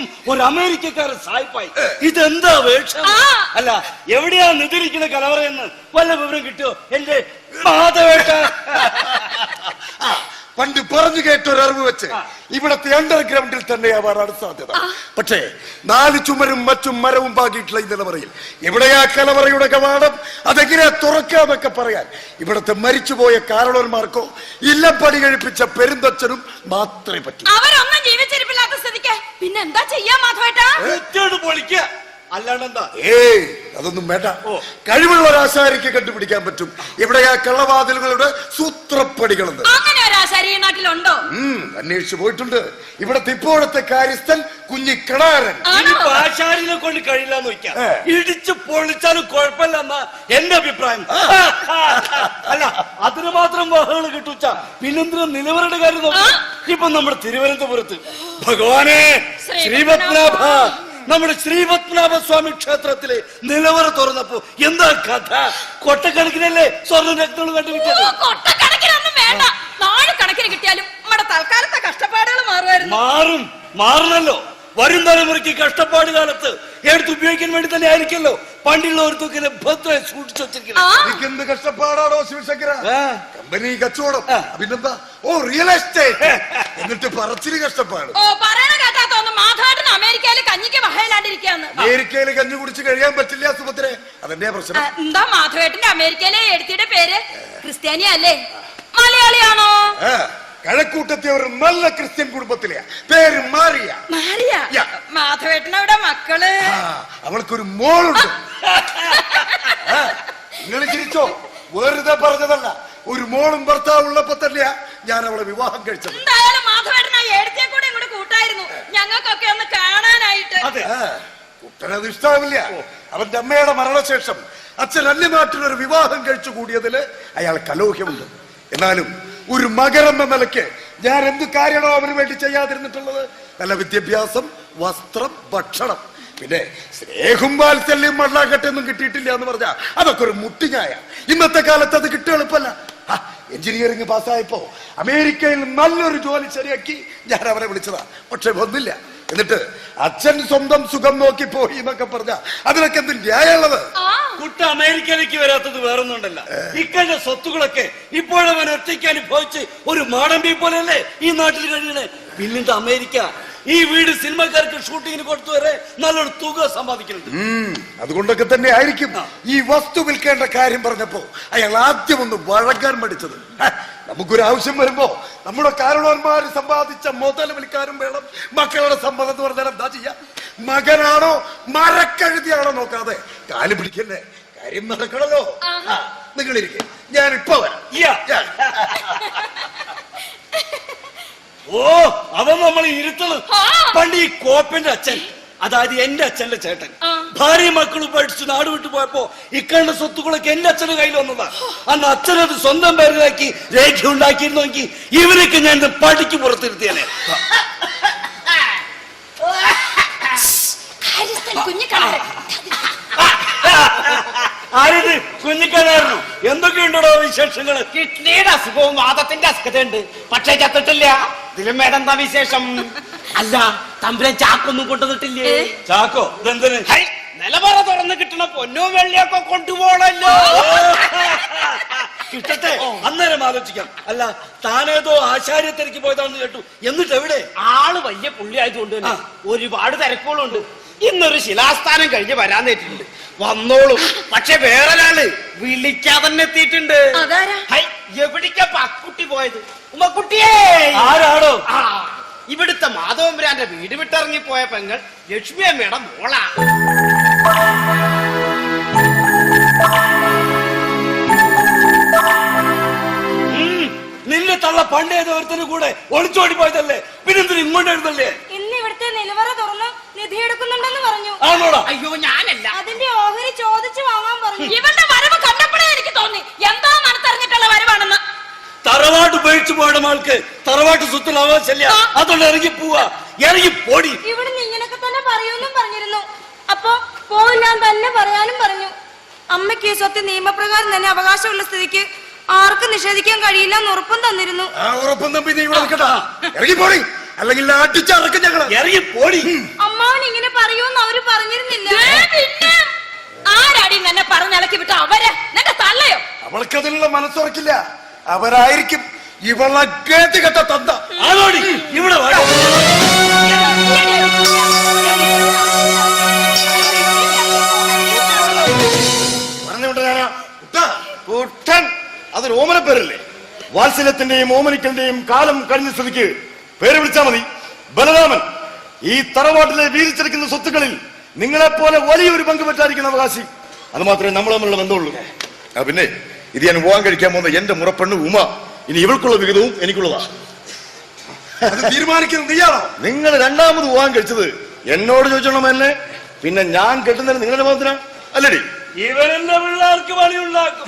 ശരിക്കും ഒരു അമേരിക്കക്കാരൻ സായിപ്പായി. ഇതെന്താ വേഷം? അല്ല എവിടെയാ നിതിരിക്കുന്ന കലവറയെന്ന് വല്ല വിവരം കിട്ടുമോ എന്റെ മാധവേട്ട. ആ, പണ്ട് പറഞ്ഞു കേട്ട ഒരു അറിവ് വെച്ച് ഇവിടത്തെ അണ്ടർഗ്രൗണ്ടിൽ തന്നെയാവാനാണ് സാധ്യത. പക്ഷേ നാല് ചുമരും മറ്റും മരവും പാകിയിട്ടുള്ള ഈ നിലവറയിൽ എവിടെയാ കലവറയുടെ കവാടം? അതെങ്ങനെയാ തുറക്കാമൊക്കെ പറയാൻ ഇവിടത്തെ മരിച്ചുപോയ കാരണവന്മാർക്കോ ഇല്ലം പണി കഴിപ്പിച്ച പെരുന്തച്ഛനും മാത്രമേ പറ്റൂ. അവരൊന്നും ജീവിച്ചിരിപ്പില്ലാത്ത പിന്നെ എന്താ ചെയ്യാ മാധവേട്ടാ ഒറ്റയോട് പൊളിക്കുക അല്ലാണ്ട് ഏയ് അതൊന്നും വേണ്ട. കഴിവുള്ള ഒരു ആശാരിക്ക് കണ്ടുപിടിക്കാൻ പറ്റും. ഇവിടെ ആ കള്ളവാതിലുകളുടെ സൂത്രപ്പടികളെന്ന് അങ്ങനെ ഒരു ആശാരി ഈ നാട്ടിലുണ്ടോ? അന്വേഷിച്ചു പോയിട്ടുണ്ട്. ഇവിടത്തെ ഇപ്പോഴത്തെ കാര്യസ്ഥൻ കുഞ്ഞി കിണാരൻ. ഇനിയിപ്പോ ആശാരിനെ കൊണ്ട് കഴിയില്ല വെക്കാം ഇടിച്ച് പൊളിച്ചാലും കുഴപ്പമില്ല എന്റെ അഭിപ്രായം. അല്ല അതിന് മാത്രം വാഹകൾ കിട്ടൂച്ച പിന്നെന്തിനാ നിലവരുടെ കാര്യം നോക്കാം? ഇപ്പൊ നമ്മുടെ തിരുവനന്തപുരത്ത്. ഭഗവാനെ ശ്രീ ശ്രീപത്മനാഭ. നമ്മുടെ ശ്രീപത്മനാഭ സ്വാമി ക്ഷേത്രത്തിലെ നിലവറ തുറന്നപ്പോ എന്താ കഥ? കൊട്ടക്കണക്കിനല്ലേ സ്വർണ രക്തങ്ങൾ കൊട്ടക്കണക്കിനൊന്നും വേണ്ട. നാല് കണക്കിന് കിട്ടിയാലും നമ്മുടെ തൽക്കാലത്തെ കഷ്ടപ്പാടുകൾ മാറുമായിരുന്നു. മാറും മാറണല്ലോ. വരും തലമുറയ്ക്ക് കഷ്ടപ്പാട് കാലത്ത് എടുത്ത് ഉപയോഗിക്കാൻ വേണ്ടി തന്നെ ആയിരിക്കല്ലോ പണ്ടുള്ളവർക്കൊക്കെ ഭദ്രമായി സൂക്ഷിച്ചു വെച്ചിരിക്കുന്നത്. എന്ത് കഷ്ടപ്പാടാണോ ശിവശങ്കര? കമ്പനി കച്ചവടം. പിന്നെന്താ? ഓ റിയൽ എസ്റ്റേറ്റ് എന്നിട്ട് പറച്ചിൽ കഷ്ടപ്പാട് ഓ പറയണ കേട്ടാത്തോന്ന് മാധവേട്ടൻ അമേരിക്കയിൽ കഞ്ഞിക്ക് വഹയിലാണ്ടിരിക്കാന്ന് അമേരിക്കയിൽ കഞ്ഞി കുടിച്ച് കഴിയാൻ പറ്റില്ല സുഭദ്രെ. അതെന്നെ പ്രശ്നം. എന്താ മാധവേട്ടന്റെ അമേരിക്കയിലെ എടുത്തിയുടെ പേര്? ക്രിസ്ത്യാനി അല്ലേ മലയാളിയാണോ കഴക്കൂട്ടത്തെ ഒരു നല്ല ക്രിസ്ത്യൻ കുടുംബത്തിലെയാ പേര് മാറിയ. മാറിയ. മാധവേട്ടനവിടെ മക്കൾ? അവൾക്കൊരു മോളുണ്ട്. നിങ്ങൾ ചിരിച്ചോ? വെറുതെ പറഞ്ഞതല്ല. ഒരു മോളും ഭർത്താവ് ഉള്ളപ്പോ തന്നെയാ ഞാൻ അവളെ വിവാഹം കഴിച്ചത്. എന്തായാലും മാധവേട്ടനെ എടുത്തിയെ കൂടെ ഇങ്ങോട്ട് കൂട്ടായിരുന്നു. ഞങ്ങൾക്കൊക്കെ ഒന്ന് കാണാനായിട്ട്. അതെ. കുട്ടനത് ഇഷ്ടാവില്ല അവന്റെ അമ്മയുടെ മരണശേഷം അച്ഛൻ അന്യനാട്ടിൽ ഒരു വിവാഹം കഴിച്ചു കൂടിയതിൽ അയാൾ കലോഹ്യമുണ്ട്. എന്നാലും ഒരു മകരെന്ന നിലയ്ക്ക് ഞാൻ എന്ത് കാര്യമാണോ അവന് വേണ്ടി ചെയ്യാതിരുന്നിട്ടുള്ളത്? നല്ല വിദ്യാഭ്യാസം വസ്ത്രം ഭക്ഷണം. പിന്നെ സ്നേഹം വാത്സല്യം മണ്ണാക്കട്ടൊന്നും കിട്ടിയിട്ടില്ല എന്ന് പറഞ്ഞാ അതൊക്കെ ഒരു മുട്ടിഞ്ഞായ ഇന്നത്തെ കാലത്ത് അത് കിട്ടുക എളുപ്പമല്ല. എഞ്ചിനീയറിംഗ് പാസ്സായപ്പോ അമേരിക്കയിൽ നല്ലൊരു ജോലി ശരിയാക്കി ഞാൻ അവരെ വിളിച്ചതാ. പക്ഷെ വന്നില്ല എന്നിട്ട് അച്ഛൻ സ്വന്തം സുഖം നോക്കി പോയി എന്നൊക്കെ പറഞ്ഞ അതിനൊക്കെ എന്ത് ന്യായമുള്ളത്? കുട്ട അമേരിക്കയിലേക്ക് വരാത്തത് വേറൊന്നുണ്ടല്ല. ഇക്കണ്ട സ്വത്തുകളൊക്കെ ഇപ്പോഴവൻ ഒറ്റയ്ക്ക് അനുഭവിച്ച് ഒരു മാടമ്പി പോലെയല്ലേ ഈ നാട്ടിൽ കഴിയണേ പിന്നീട് അമേരിക്ക? ഈ വീട് സിനിമക്കാർക്ക് ഷൂട്ടിങ്ങിന് കൊടുത്തു വരെ നല്ലൊരു തുക സമ്പാദിക്കുന്നുണ്ട്. ഉം, അതുകൊണ്ടൊക്കെ തന്നെ ആയിരിക്കും ഈ വസ്തു വിൽക്കേണ്ട കാര്യം പറഞ്ഞപ്പോ അയാൾ ആദ്യം ഒന്ന് വഴക്കാൻ മടിച്ചത്. ഹ, നമുക്കൊരു ആവശ്യം വരുമ്പോ നമ്മുടെ കാരണവന്മാർ സമ്പാദിച്ച മുതൽ വിളിക്കാനും വേണം. മക്കളുടെ സമ്മതം എന്ന് പറഞ്ഞാൽ എന്താ ചെയ്യാ? മകനാണോ മരക്കഴുതിയാണോ നോക്കാതെ? കാൽ പിടിക്കല്ലേ? കാര്യം നടക്കണല്ലോ. നിങ്ങൾ ഇരിക്കെ ഞാൻ ഇപ്പൊ വരാം. ഓ അവൻ നമ്മൾ ഇരുത്തണം. ആ. പണ്ട് ഈ കോപ്പിന്റെ അച്ഛൻ. അതായത് എന്റെ അച്ഛന്റെ ചേട്ടൻ. ഭാര്യ മക്കളും പഠിച്ചു നാട് വിട്ടു പോയപ്പോ ഇക്കണ്ട സ്വത്തുക്കളൊക്കെ എന്റെ അച്ഛന്റെ കയ്യിൽ വന്നതാ. അന്ന് അച്ഛനത് സ്വന്തം പേരിലാക്കി രേഖ ഉണ്ടാക്കിയിരുന്നെങ്കിൽ ഇവരൊക്കെ ഞാൻ ഇത് പടിക്ക് പുറത്തിരുത്തിയനെ. ആരിത്? കുഞ്ഞിക്കാരായിരുന്നു എന്തൊക്കെയുണ്ടോ വിശേഷങ്ങൾ കിഡ്നിയുടെ അസുഖവും വാദത്തിന്റെ അസുഖതയുണ്ട്. പക്ഷേ ചത്തിട്ടില്ല. ഇതിലും വേറെന്താ വിശേഷം? അല്ല തമ്പുരൻ ചാക്കൊന്നും കൊണ്ടുവന്നിട്ടില്ലേ? ചാക്കോ ഇതെന്തിന്? നിലവറ തുറന്ന് കിട്ടണ പൊന്നോ വെള്ളിയൊക്കെ കൊണ്ടുപോകണല്ലോ. കിട്ടട്ടെ അന്നേരം ആലോചിക്കാം. അല്ല താനേതോ ആശാര്യത്തിലേക്ക് പോയതാണെന്ന് കേട്ടു. എന്നിട്ട് എവിടെ ആൾ വലിയ പുള്ളി ആയതുകൊണ്ട് തന്നെ ഒരുപാട് തിരക്കുകളുണ്ട്. ഇന്നൊരു ശിലാസ്ഥാനം കഴിഞ്ഞ് വരാൻ നേരിട്ടുണ്ട്. വന്നോളൂ. പക്ഷെ വേറൊരാൾ വിളിക്കാതെ തന്നെ എത്തിയിട്ടുണ്ട്. എവിടേക്കാ പക്കുട്ടി പോയത്? ഉമ്മക്കുട്ടിയേ! ആരാണോ? ആ, ഇവിടുത്തെ മാധവമ്പുരാന്റെ വീട് വിട്ടിറങ്ങി പോയ പെങ്ങൾ ലക്ഷ്മി അമ്മയുടെ മോളാ നിന്നെ തള്ള പണ്ടേത് ഒരുത്തിന് കൂടെ ഒളിച്ചോടി പോയതല്ലേ? പിന്നെന്തിന് ഇങ്ങോട്ട് എഴുതല്ലേ ഇന്ന് ഇവിടുത്തെ നിലവറ തുറന്ന് നിധി എടുക്കുന്നുണ്ടെന്ന് പറഞ്ഞു. ആണോടാ? അയ്യോ ഞാനല്ല. അതിന്റെ ഓഹരി ചോദിച്ചു വാങ്ങാൻ പറഞ്ഞു. ഇവന്റെ വരവ് കണ്ടപ്പോഴേ എനിക്ക് തോന്നി. എന്താ മനസ്സറിഞ്ഞിട്ടുള്ള വരവാണെന്ന്. തറവാട് ഉപയോഗിച്ചു പോയുടെ ആൾക്ക് തറവാട്ട് സ്വത്തിൽ അവകാശമില്ല അതുകൊണ്ട് ഇറങ്ങി പോവാ. ഇറങ്ങി പോടി. ഇവിടെ ഇങ്ങനൊക്കെ തന്നെ പറയൂന്നും പറഞ്ഞിരുന്നു. അപ്പൊ പോയില്ലാൻ തന്നെ പറയാനും പറഞ്ഞു. അമ്മയ്ക്ക് ഈ സ്വത്ത് നിയമപ്രകാരം തന്നെ അവകാശമുള്ള സ്ഥിതിക്ക് ആർക്കും നിഷേധിക്കാൻ കഴിയില്ല എന്ന് ഉറപ്പും തന്നിരുന്നു. ആ ഉറപ്പും തമ്പി നീ ഇവിടെ നിൽക്കട്ടാ ഇറങ്ങി പോടി. അല്ലെങ്കിൽ അടിച്ചറക്കും ഞങ്ങൾ ഇറങ്ങി പോടി. അമ്മാവൻ ഇങ്ങനെ പറയൂന്ന് അവർ പറഞ്ഞിരുന്നില്ല. പിന്നെ. ആരാടി നിന്നെ പറഞ്ഞിളക്കി വിട്ട അവർ? നിന്റെ തള്ളയോ? അവൾക്കതിനുള്ള മനസ്സുറക്കില്ല. അവരായിരിക്കും ഇവളെ കേട്ട് കെട്ട തന്ത. ആളോടി ഇവിടെ കുട്ടൻ. അതൊരു ഓമന പേരല്ലേ? വാത്സല്യത്തിന്റെയും ഓമനിക്കലിന്റെയും കാലം കഴിഞ്ഞ സ്ഥിതിക്ക് പേര് വിളിച്ചാ മതി. ബലരാമൻ ഈ തറവാട്ടിലെ വീതിച്ചെടുക്കുന്ന സ്വത്തുക്കളിൽ നിങ്ങളെപ്പോലെ വലിയൊരു പങ്ക് പറ്റാതിരിക്കുന്ന അവകാശി. അത് മാത്രമേ നമ്മൾ തമ്മിലുള്ള ബന്ധമുള്ളൂ. പിന്നെ ഇത് ഞാൻ വിവാഹം കഴിക്കാൻ പോകുന്ന എന്റെ മുറപ്പെണ്ണ് ഉമ. ഇനി ഇവൾക്കുള്ള വിഹിതവും എനിക്കുള്ളതാ. തീരുമാനിക്കുന്നത് നീയാണോ? നിങ്ങൾ രണ്ടാമത് പോവാൻ കഴിച്ചത് എന്നോട് ചോദിച്ചോണം എന്നെ. പിന്നെ ഞാൻ കെട്ടുന്നതിന് നിങ്ങളുടെ മാത്രം അല്ലടി. ഇവനെന്റെ പിള്ളേർക്ക് പണിയുണ്ടാക്കും?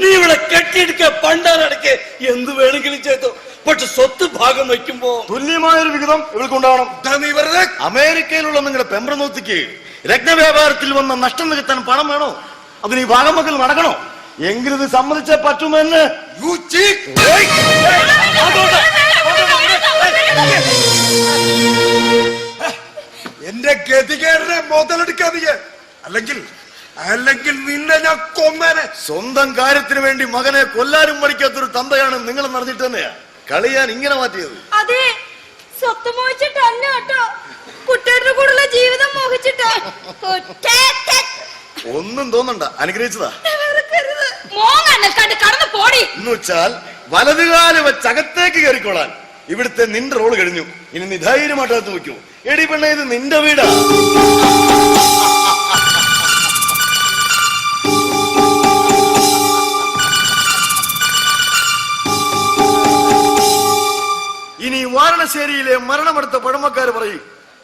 നീ ഇവിടെ കെട്ടിയെടുക്ക പണ്ടാരടക്ക് എന്ത് വേണമെങ്കിലും ചെയ്തോ. പക്ഷെ സ്വത്ത് ഭാഗം വയ്ക്കുമ്പോ തുല്യമായൊരു വിഹിതം ഇവൾക്കുണ്ടാവണം. അമേരിക്കയിലുള്ള നിങ്ങളുടെ പെമ്പ്രനോത്തിക്ക് രത്നവ്യാപാരത്തിൽ വന്ന നഷ്ടം നികത്താൻ പണം വേണോ? അതിന് ഈ ഭാഗം മക്കൾ നടക്കണോ? എങ്കിലും ഇത് സമ്മതിച്ചേ പറ്റുമെന്ന്. എന്റെ ഗതികേരനെ മുതലെടുക്കാൻ അല്ലെങ്കിൽ അല്ലെങ്കിൽ നിന്നെ ഞാൻ കൊന്നേനെ. സ്വന്തം കാര്യത്തിന് വേണ്ടി മകനെ കൊല്ലാനും മടിക്കാത്തൊരു തന്തയാണ് നിങ്ങൾ നടന്നിട്ട് തന്നെയാ. കളിയാൻ ഇങ്ങനെ മാറ്റിയത്. അതെ സ്വത്ത് മോഹിച്ചിട്ടല്ല കേട്ടോ. കുട്ടിയുടെ കൂടെയുള്ള ജീവിതം മോഹിച്ചിട്ടാ. ഒന്നും തോന്നണ്ട. അനുഗ്രഹിച്ചതാ. വെറുക്കരുത്. മോങ്ങ നിൽക്കാണ്ട് കടന്നു പോടി. എന്ന് വെച്ചാൽ വലതുകാൽ വെച്ച് അകത്തേക്ക് കയറിക്കോളാൻ. ഇവിടുത്തെ നിന്റെ റോൾ കഴിഞ്ഞു. ഇനി നീ ധൈര്യമായിട്ട് നോക്കൂ എടി പെണ്ണ ഇത് നിന്റെ വീടാ. ഇനി വാരണശ്ശേരിയിലെ മരണമെടുത്ത പഴമക്കാര് പറയും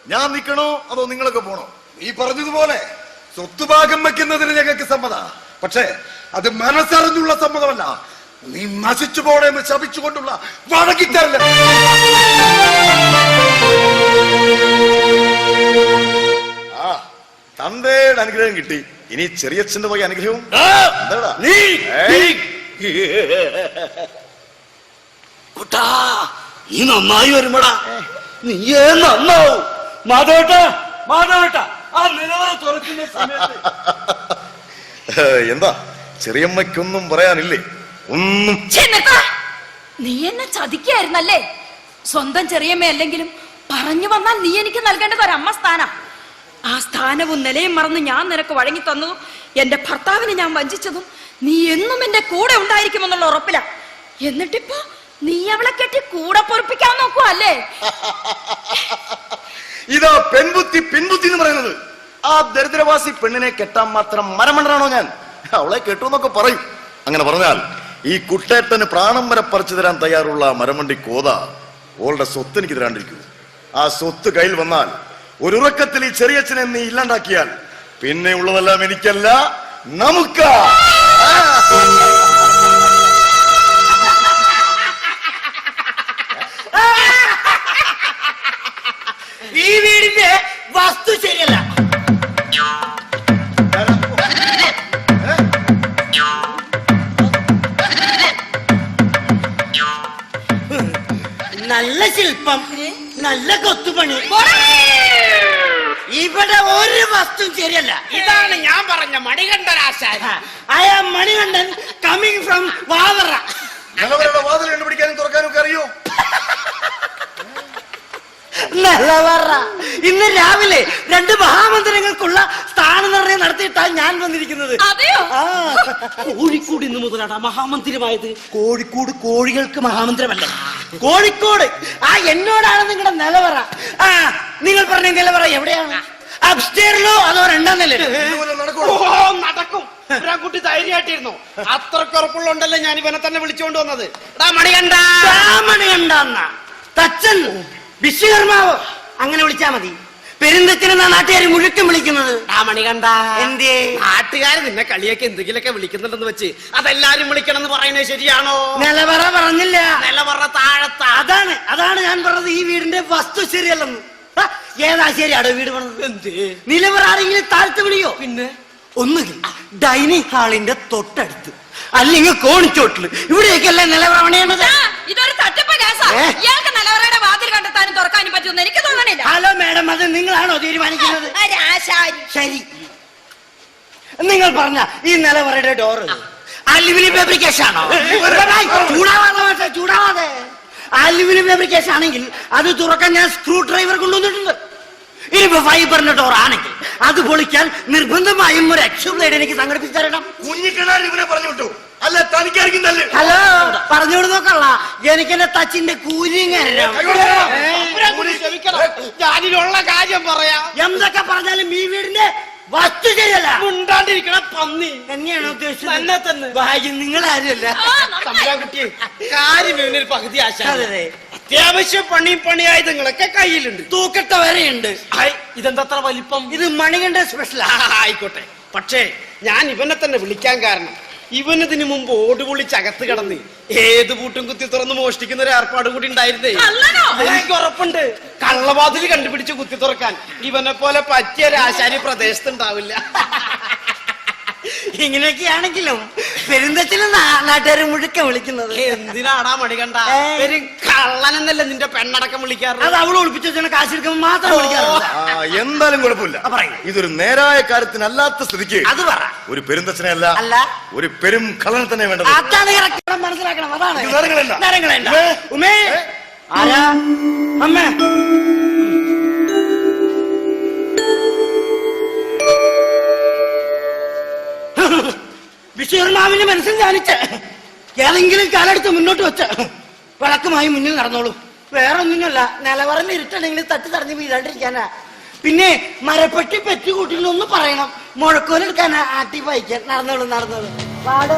ഞാൻ നിൽക്കണോ അതോ നിങ്ങളൊക്കെ പോണോ? നീ പറഞ്ഞതുപോലെ. സ്വത്ത് ഭാഗം വെക്കുന്നതിന് ഞങ്ങൾക്ക് സമ്മത. പക്ഷേ അത് മനസ്സറിഞ്ഞുള്ള സമ്മതമല്ല. നീ നശിച്ചു പോണേന്ന് ശപിച്ചുകൊണ്ടുള്ള വഴക്കിത്തരല്ല ആ തന്തയുടെ അനുഗ്രഹം കിട്ടി. ഇനി ചെറിയച്ഛന്റെ വക അനുഗ്രഹവും? കുട്ടാ നീ നന്നായി വരുമ്പടാ. നീയേ നന്നാവും. മാധവട്ട മാധവട്ട. ആ നിലവറ തുറക്കുന്ന സമയത്ത്. എന്താ? ചെറിയമ്മയ്ക്കൊന്നും പറയാനില്ലേ? ഒന്നും നീ എന്നെ ചതിക്കായിരുന്നല്ലേ? സ്വന്തം ചെറിയമ്മ അല്ലെങ്കിലും പറഞ്ഞു വന്നാൽ നീ എനിക്ക് നൽകേണ്ടത് ഒരു അമ്മ സ്ഥാനം. ആ സ്ഥാനവും നിലയും മറന്ന് ഞാൻ നിനക്ക് വഴങ്ങി തന്നതും എന്റെ ഭർത്താവിനെ ഞാൻ വഞ്ചിച്ചതും നീ എന്നും എന്റെ കൂടെ ഉണ്ടായിരിക്കുമെന്നുള്ള ഉറപ്പില. എന്നിട്ടിപ്പോ നീ അവളെ കെട്ടി കൂടെ പൊറപ്പിക്കാൻ നോക്കുവല്ലേ? ഇതാ പെൺബുദ്ധി പിൻബുദ്ധി എന്ന് പറയുന്നത്. ആ ദരിദ്രവാസി പെണ്ണിനെ കെട്ടാൻ മാത്രം മരമണ്ടനാണോ ഞാൻ? അവളെ കെട്ടു എന്നൊക്കെ പറയും. അങ്ങനെ പറഞ്ഞാൽ ഈ കുട്ടേട്ടന് പ്രാണം വരെ പറിച്ചു തരാൻ തയ്യാറുള്ള മരമണ്ടി കോത ഓളുടെ സ്വത്ത് എനിക്ക് തരാണ്ടിരിക്കൂ ആ സ്വത്ത് കയ്യിൽ വന്നാൽ ഒരു ഉറക്കത്തിൽ ഈ ചെറിയച്ഛനെ നീ ഇല്ലാണ്ടാക്കിയാൽ പിന്നെ ഉള്ളതെല്ലാം എനിക്കല്ല നമുക്കാ! ഒരു വസ്തു ശരിയല്ല. ഇതാണ് ഞാൻ പറഞ്ഞ മണികണ്ഠൻ ആശാരി I am Manikandan coming from വാതറ നിലവരുടെ വാതിൽ കണ്ടുപിടിക്കാനും തുറക്കാനും ഒക്കെ അറിയോ. നിലവറ ഇന്ന് രാവിലെ രണ്ട് മഹാമന്ദിരങ്ങൾക്കുള്ള സ്ഥാനനിർണയം നടത്തിയിട്ടാണ് ഞാൻ വന്നിരിക്കുന്നത്. അതെയോ? ആ, കോഴിക്കോട് ഇന്ന് മുതലാണ് മഹാമന്ദിരമായത് കോഴിക്കോട് കോഴികൾക്ക് മഹാമന്ദിരമല്ല കോഴിക്കോട്. ആ എന്നോടാണ് നിങ്ങളുടെ നിലവറ. ആ നിങ്ങൾ പറഞ്ഞ നിലവറ എവിടെയാണ്? അപ്സ്റ്റേറിലോ അതോ രണ്ടാം നിലയിലോ? നടക്കും. കുട്ടി ധൈര്യമായിട്ടിരുന്നു. അത്രയ്ക്ക് ഉറപ്പുള്ളതുകൊണ്ടല്ലേ ഞാൻ ഇവനെ തന്നെ വിളിച്ചുകൊണ്ട് വന്നത്. എടാ മണികണ്ട രാമണി കണ്ടെന്ന തച്ചൻ വിശ്വകർമാവ്. അങ്ങനെ വിളിച്ചാ മതി. പെരുന്തച്ചനെന്നാ നാട്ടുകാർ മുഴുക്കം വിളിക്കുന്നത്? ആ മണികണ്ട എന്തേ നാട്ടുകാർ നിന്നെ കളിയൊക്കെ എന്തെങ്കിലുമൊക്കെ വിളിക്കുന്നുണ്ടെന്ന് വെച്ച് അതെല്ലാരും വിളിക്കണം എന്ന് പറയുന്നത് ശരിയാണോ? നിലവറ പറഞ്ഞില്ല. നിലവറ താഴത്ത. അതാണ് അതാണ് ഞാൻ പറഞ്ഞത്. ഈ വീടിന്റെ വസ്തു ശരിയല്ലെന്ന്. ഏതാ ശരിയാടോ വീട് പണിത്? താഴ്ത്തു വിളിയോ? പിന്നെ? ഒന്നുകിൽ ഡൈനിങ് ഹാളിന്റെ തൊട്ടടുത്ത് അല്ലെങ്കിൽ കോണിച്ചോട്ടിൽ. ഇവിടെയൊക്കെയല്ലേ നിലവറ പണിയേണ്ടത്? ഇതൊരു തട്ടിപ്പ് കേസാ? ഇയാൾക്ക് നിലവറയുടെ വാതിൽ കണ്ടെത്താനും തുറക്കാനും പറ്റുമെന്ന് എനിക്ക് തോന്നണില്ല. ഹലോ മാഡം അത് നിങ്ങളാണോ തീരുമാനിക്കുന്നത്? ആശാരി ശരി. നിങ്ങൾ പറഞ്ഞ ഈ നിലവറയുടെ ഡോറ് അലുമിനിയം ഫാബ്രിക്കേഷൻ ആണോ ചൂടാവാതെ ചൂടാവാതെ. അലുമിനിയം ഫാബ്രിക്കേഷൻ ആണെങ്കിൽ അത് തുറക്കാൻ ഞാൻ സ്ക്രൂ ഡ്രൈവർ കൊണ്ടുവന്നിട്ടുണ്ട്. ഇനിയിപ്പോ ഫൈബറിന്റെ ഡോർ ആണെങ്കിൽ അത് പൊളിക്കാൻ നിർബന്ധമായും ഒരു എക്സ് ബ്ലേഡ് എനിക്ക് സംഘടിപ്പിച്ചു തരണം. കുഞ്ഞിക്കിണാൻ ഇവനെ പറഞ്ഞു വിട്ടു. അല്ല തനിക്കായിരിക്കും നല്ല ഹലോ പറഞ്ഞോട് നോക്കള്ള എനിക്ക് എന്റെ തച്ചിന്റെ കൂലിയും ഞാനിലുള്ള കാര്യം പറയാം. എന്തൊക്കെ പറഞ്ഞാലും ഈ വീടിന്റെ വസ്തു ചെയ്യല. മുണ്ടാണ്ടിരിക്കണ പന്നി. തന്നെയാണോ ഉദ്ദേശിച്ചത്? തന്നെ തന്നെ. ഭാഗ്യം നിങ്ങൾ ആരുമല്ല തമ്പുരാൻകുട്ടി കാര്യം ഇവനൊരു പകുതി ആശ അതെ, അതെ. അത്യാവശ്യ പണിയും പണിയായുധങ്ങളൊക്കെ കയ്യിലുണ്ട്. തൂക്കട്ട വരെയുണ്ട്. ഉണ്ട് ഇതെന്താ വലിപ്പം? ഇത് മണികണ്ട സ്പെഷ്യൽ ആയിക്കോട്ടെ. പക്ഷേ ഞാൻ ഇവനെ തന്നെ വിളിക്കാൻ കാരണം. ഇവനിതിനു മുമ്പ് ഓടുപൊളിച്ച് അകത്ത് കിടന്ന് ഏത് പൂട്ടും കുത്തി തുറന്ന് മോഷ്ടിക്കുന്ന ഒരു ഏർപ്പാട് കൂടി ഉണ്ടായിരുന്നേ? എനിക്ക് ഉറപ്പുണ്ട്. കള്ളവാതിൽ കണ്ടുപിടിച്ച് കുത്തി തുറക്കാൻ ഇവനെ പോലെ പറ്റിയ ഒരു ആശാരി പ്രദേശത്ത് ഇങ്ങനെയൊക്കെയാണെങ്കിലും പെരുന്തച്ചിന് നാട്ടുകാർ മുഴുക്ക വിളിക്കുന്നത്. എന്തിനാടാ മടികണ്ട. ഒരു കള്ളനെന്നല്ല നിന്റെ പെണ്ണടക്കം വിളിക്കാറ്? അത് അവൾ ഒളിപ്പിച്ചു വെച്ചാൽ കാശ് എടുക്കുമ്പോൾ മാത്രം വിളിക്കാറുണ്ട് എന്തായാലും കുഴപ്പമില്ല. ഇതൊരു നേരായ കാര്യത്തിനല്ലാത്ത സ്ഥിതിക്ക് അത് പറ. ഒരു പെരുന്തച്ഛനല്ല അല്ല. അല്ല ഒരു പെരും കള്ളനെ തന്നെ വേണ്ടത്. അതാണ് മനസ്സിലാക്കണം. അതാണ്. ഉമേ. ആരാ? അമ്മ. വിശ്വകർമാവിന്റെ മനസ്സിൽ ധ്യാനിച്ച് ഏതെങ്കിലും കാലെടുത്ത് മുന്നോട്ട് വെച്ച് വിളക്കുമായി മുന്നിൽ നടന്നോളൂ. വേറെ ഒന്നിനല്ല നിലവറന്ന് ഇരുട്ടണെങ്കിൽ തട്ടി തടഞ്ഞ് വീഴാണ്ടിരിക്കാനാ. പിന്നെ മരപ്പെട്ടി പെറ്റി കൂട്ടിലൊന്ന് പറയണം. മുഴക്കോലെടുക്കാനാ ആട്ടി വായിക്കാൻ നടന്നോളൂ നടന്നോളൂ. പാട്